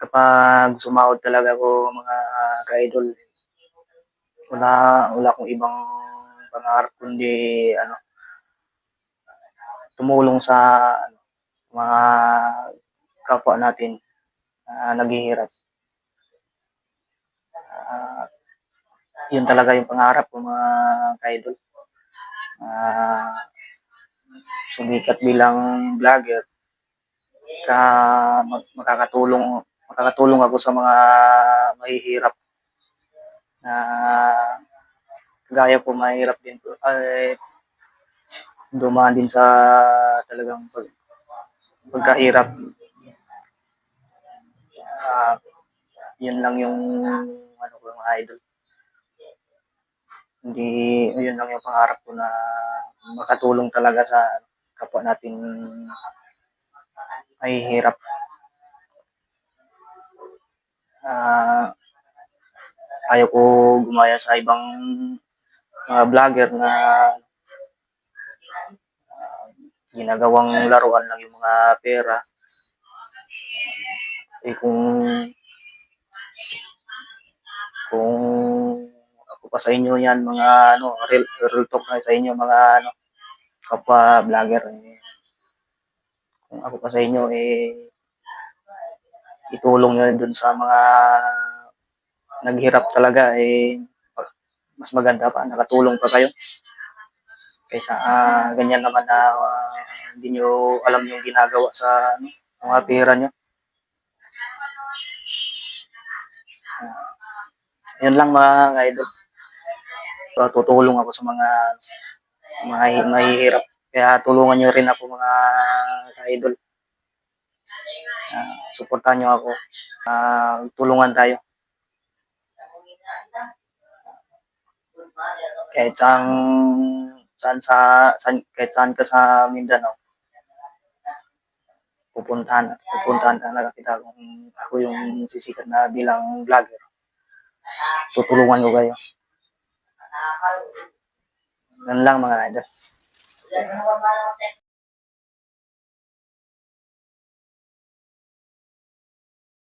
kapag sumahod talaga ako mga ka-idol, wala, wala akong ibang pangarap kundi ano, tumulong sa ano, mga kapwa natin na naghihirap. Ah, yun talaga yung pangarap ko mga ka-idol. Ah, sumikat bilang vlogger ka mag- makakatulong makakatulong ako sa mga mahihirap na gaya ko mahirap din po ay dumaan din sa talagang pag, pagkahirap. Ah, yun lang yung ano ko mga idol. Hindi, yun lang yung pangarap ko na makatulong talaga sa kapwa natin mahihirap. Ah, ayaw ko gumaya sa ibang mga vlogger na ah, ginagawang laruan lang yung mga pera. Eh kung kung ako pa sa inyo yan mga ano real, real talk na sa inyo mga ano kapwa vlogger eh, kung ako pa sa inyo eh itulong nyo dun sa mga naghirap talaga eh mas maganda pa nakatulong pa kayo. Kaysa ah, ganyan naman na ah, hindi nyo alam yung ginagawa sa ano, mga pera nyo. Ah, yun lang mga idol. Ah, tutulong ako sa mga mga hi- mahihirap. Kaya tulungan nyo rin ako mga idol Ah, suportahan nyo ako. Ah, tulungan tayo. Kahit saan saan sa saan, kahit saan ka sa Mindanao pupuntahan pupuntahan talaga kita kung ako yung sisikat na bilang vlogger. Tutulungan ko kayo. Yan lang mga idol